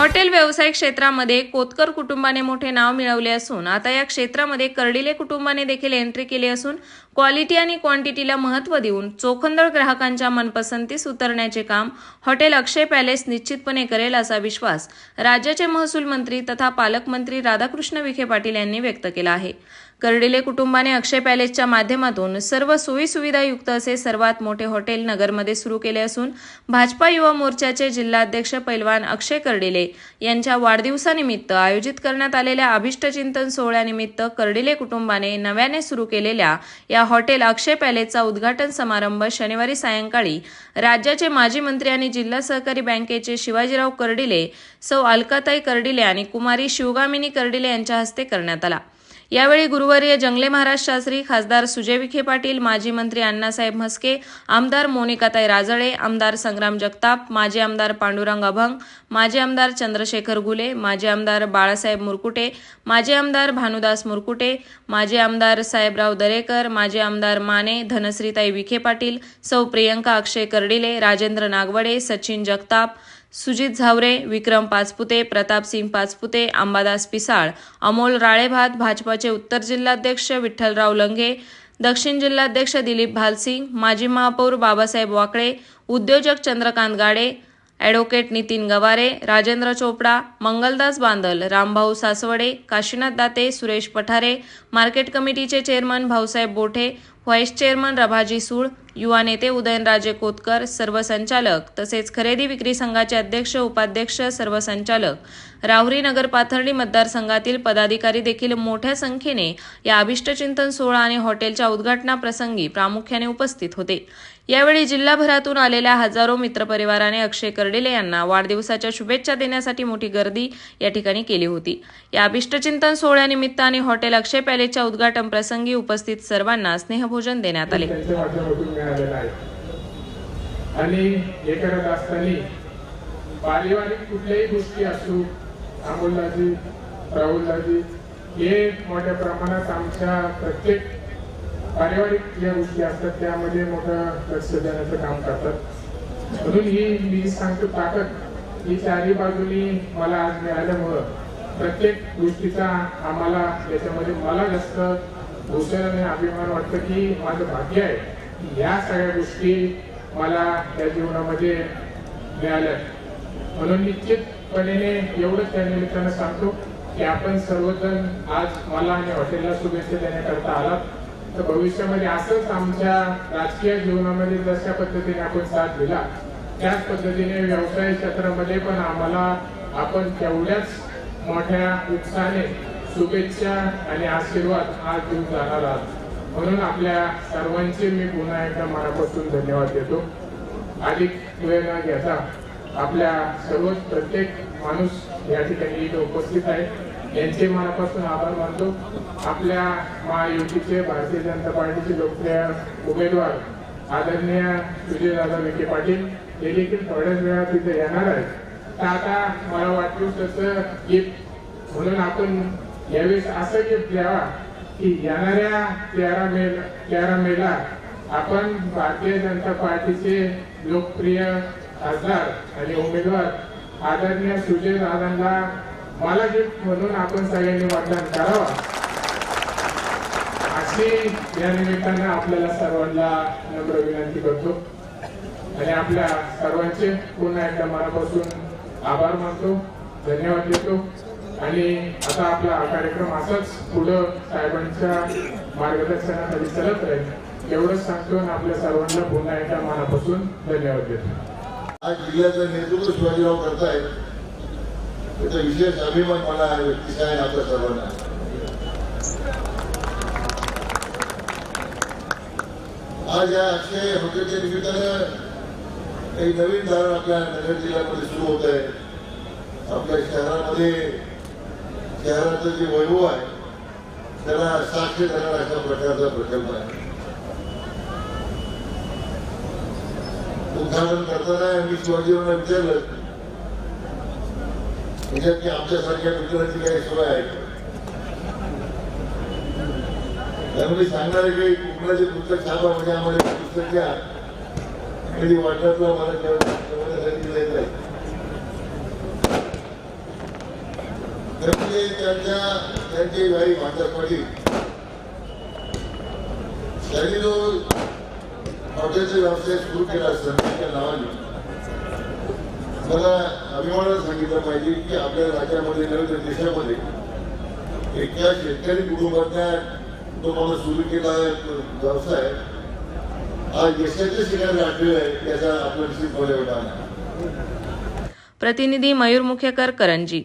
Hotel व्यवसाय क्षेत्रामध्ये कोतकर कुटुंबाने मोठे नाव मिळवले असून आता या क्षेत्रामध्ये कर्डिले कुटुंबाने देखील एंट्री केली असून क्वालिटी आणि क्वांटिटीला महत्त्व देऊन चोखंदळ ग्राहकांच्या मनपसंतीस उतरण्याचे काम हॉटेल अक्षय पॅलेस निश्चितपणे करेल असा विश्वास राज्याचे महसूल मंत्री तथा पालकमंत्री राधाकृष्ण विखे पाटील यांनी व्यक्त केला आहे. कर्डिले कुटुंबाने अक्षय पॅलेसच्या माध्यमातून सर्व सोयीसुविधायुक्त असे सर्वात मोठे हॉटेल नगरमध्ये सुरू केले असून भाजपा युवा मोर्चाचे जिल्हाध्यक्ष पैलवान अक्षय कर्डिले यांच्या वाढदिवसानिमित्त आयोजित करण्यात आलेल्या अभिष्टचिंतन सोहळ्यानिमित्त कर्डिले कुटुंबाने नव्याने सुरू केलेल्या या हॉटेल अक्षय पॅलेसचा उद्घाटन समारंभ शनिवारी सायंकाळी राज्याचे माजी मंत्री आणि जिल्हा सहकारी बँकेचे शिवाजीराव कर्डिले सौ अलकाताई कर्डिले आणि कुमारी शिवगामिनी कर्डिले यांच्या हस्ते करण्यात आला. यावेळी गुरुवर्य जंगले महाराज शास्त्री खासदार सुजय विखे पाटील माजी मंत्री अण्णासाहेब म्हस्के आमदार मोनिकाताई राजळे आमदार संग्राम जगताप माजी आमदार पांडुरंग अभंग माजी आमदार चंद्रशेखर गुले माजी आमदार बाळासाहेब मुरकुटे माजी आमदार भानुदास मुरकुटे माजी आमदार साहेबराव दरेकर माजी आमदार माने धनश्रीताई विखे पाटील सौ प्रियंका अक्षय कर्डिले राजेंद्र नागवडे सचिन जगताप सुजित झावरे विक्रम पाचपुते प्रतापसिंग पाचपुते अंबादास पिसाळ अमोल राळेभात भाजपाचे उत्तर जिल्हाध्यक्ष विठ्ठलराव लंघे दक्षिण जिल्हाध्यक्ष दिलीप भालसिंग माजी महापौर बाबासाहेब वाकळे उद्योजक चंद्रकांत गाडे ॲडव्होकेट नितीन गवारे राजेंद्र चोपडा मंगलदास बांदल रामभाऊ सासवडे काशीनाथ दाते सुरेश पठारे मार्केट कमिटीचे chairman Bhausaheb Bothe vice chairman Rabhaji Sul युवा नेते उदयनराजे कोतकर सर्व संचालक तसेच खरेदी विक्री संघाचे अध्यक्ष उपाध्यक्ष सर्व संचालक राहुरी नगर पाथर्डी मतदारसंघातील पदाधिकारी देखील मोठ्या संख्येने या अभिष्टचिंतन सोहळा आणि हॉटेलच्या उद्घाटनाप्रसंगी प्रामुख्याने उपस्थित होते. यावेळी जिल्हाभरातून आलेल्या हजारो मित्रपरिवाराने अक्षय कर्डिले यांना वाढदिवसाच्या शुभेच्छा देण्यासाठी मोठी गर्दी या ठिकाणी केली होती. या अभिष्टचिंतन सोहळ्यानिमित्त आणि हॉटेल अक्षय पॅलेसच्या उद्घाटन प्रसंगी उपस्थित सर्वांना स्नेह स्नेहभोजन देण्यात आले. आणि हे करत असताना पारिवारिक कुठल्याही गोष्टी असू अमोलदाजी राहुलदाजी हे मोठ्या प्रमाणात आमच्या प्रत्येक पारिवारिक ज्या गोष्टी असतात त्यामध्ये मोठं लक्ष देण्याचं काम करतात. म्हणून ही मी सांगतो ताकद. ही चारही बाजूनी मला आज मिळाल्यामुळं प्रत्येक गोष्टीचा आम्हाला त्याच्यामध्ये मला जास्त भूषण अभिमान वाटतं की माझं भाग्य आहे की सगळ्या गोष्टी मला या जीवनामध्ये मिळाल्या. म्हणून निश्चितपणे एवढंच त्या निमित्तानं सांगतो की आपण सर्वजण आज मला आणि हॉटेलला शुभेच्छा देण्याकरता आलात. तर भविष्यामध्ये असंच आमच्या राजकीय जीवनामध्ये जशा पद्धतीने आपण साथ दिला त्याच पद्धतीने व्यवसाय क्षेत्रामध्ये पण आम्हाला आपण तेवढ्याच मोठ्या उत्साहाने शुभेच्छा आणि आशीर्वाद आज देऊन जाणार आहात. म्हणून आपल्या सर्वांचे मी पुन्हा एकदा मनापासून धन्यवाद देतो. अधिक वेळ न घेता आपल्या सर्व प्रत्येक माणूस या ठिकाणी इथे उपस्थित आहे. यांचे मनापासून आभार मानतो. आपल्या महायुतीचे भारतीय जनता पार्टीचे लोकप्रिय उमेदवार आदरणीय विजयदादा विखे पाटील हे देखील थोड्याच वेळात तिथे येणार आहेत. तर आता मला वाटतं तसं गिफ्ट म्हणून आपण यावेळेस असं गिफ्ट द्यावा की येणाऱ्या तेरा मे तेरा मेला आपण भारतीय जनता पार्टीचे लोकप्रिय खासदार आणि उमेदवार आदरणीय सुजय दादांना मला गिफ्ट म्हणून आपण सगळ्यांनी मतदान करावा अशी या निमित्तानं आपल्याला सर्वांना नम्र विनंती करतो. आणि आपल्या सर्वांचे पुन्हा एकदा मनापासून आभार मानतो. धन्यवाद देतो. आणि आता आपला हा कार्यक्रम असाच पुढं साहेबांच्या मार्गदर्शनाखाली चालत राहील. एवढंच सांगतो आणि आपल्या सर्वांना पुन्हा एकदा मनापासून धन्यवाद देतो. आज जिल्ह्याचं नेतृत्व शिवाजीराव करतायत. त्याचा विशेष अभिमान मला व्यक्तीचा आहे आपल्या सर्वांना. आज या अक्षय हॉटेलच्या निमित्तानं एक नवीन धारण आपल्या नगर जिल्ह्यामध्ये सुरू होत आहे आपल्या शहरामध्ये शहराचं जे वैभव आहे त्याला साक्ष देणारा अशा प्रकारचा प्रकल्प आहे. उद्घाटन करताना मी शिवाजीरावांना विचारलं म्हणजे की आमच्यासारख्या मित्रांची काही सोय आहे का? त्यामध्ये सांगणार आहे की कुणाचे पुस्तक छापा म्हणजे आम्हाला पुस्तक घ्या कधी वाटलं मला जेवण- जेवणासाठी द्यायचं आहे म्हणजे त्यांच्या त्यांची आई माता पाटील त्यांनी जो हॉटेलचा व्यवसाय सुरू केला संस्थेच्या नावाने. मला अभिमानानं सांगितलं पाहिजे की आपल्या राज्यामध्ये नव्हे तर देशामध्ये एका शेतकरी कुटुंबातल्या तो माणूस सुरू केला व्यवसाय आज यशाच्या शिकार गाठलेला आहे त्याचा आपला निश्चितपणे वाटा प्रतिनिधी मयूर मुखेकर करंजी.